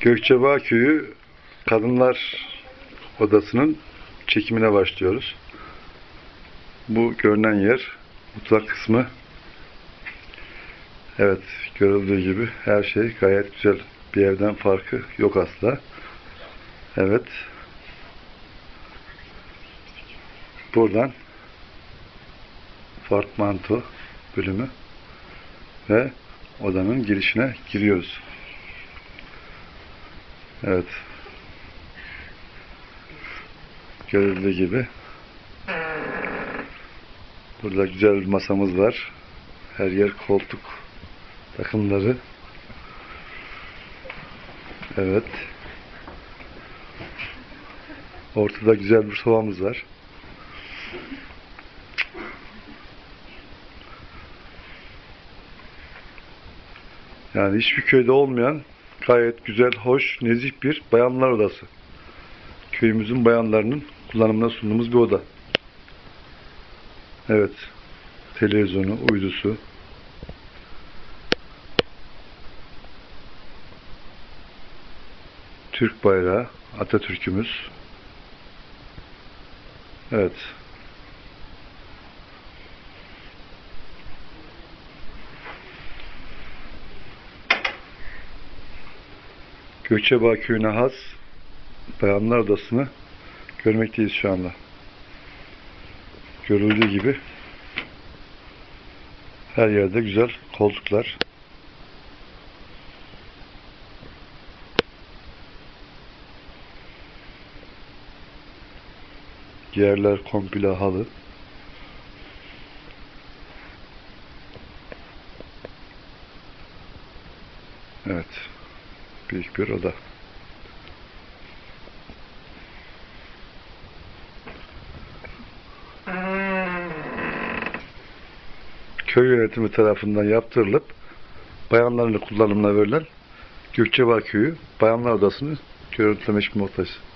Gökçebağ Köyü Kadınlar Odası'nın çekimine başlıyoruz. Bu görünen yer mutfak kısmı. Evet, görüldüğü gibi her şey gayet güzel. Bir evden farkı yok asla. Evet. Buradan Fartmanto bölümü ve odanın girişine giriyoruz. Evet. Görüldüğü gibi. Burada güzel bir masamız var. Her yer koltuk takımları. Evet. Ortada güzel bir sovamız var. Yani hiçbir köyde olmayan gayet güzel, hoş, nezih bir bayanlar odası. Köyümüzün bayanlarının kullanımına sunduğumuz bir oda. Evet. Televizyonu, uydusu. Türk bayrağı, Atatürk'ümüz. Evet. Gökçebağ köyüne has bayanlar odasını görmekteyiz şu anda. Görüldüğü gibi her yerde güzel koltuklar. Yerler komple halı. Evet. Büyük bir oda. köy yönetimi tarafından yaptırılıp bayanların kullanımına verilen Gökçebağ Köyü Bayanlar Odası'nı görüntülemiş bulunmaktayız.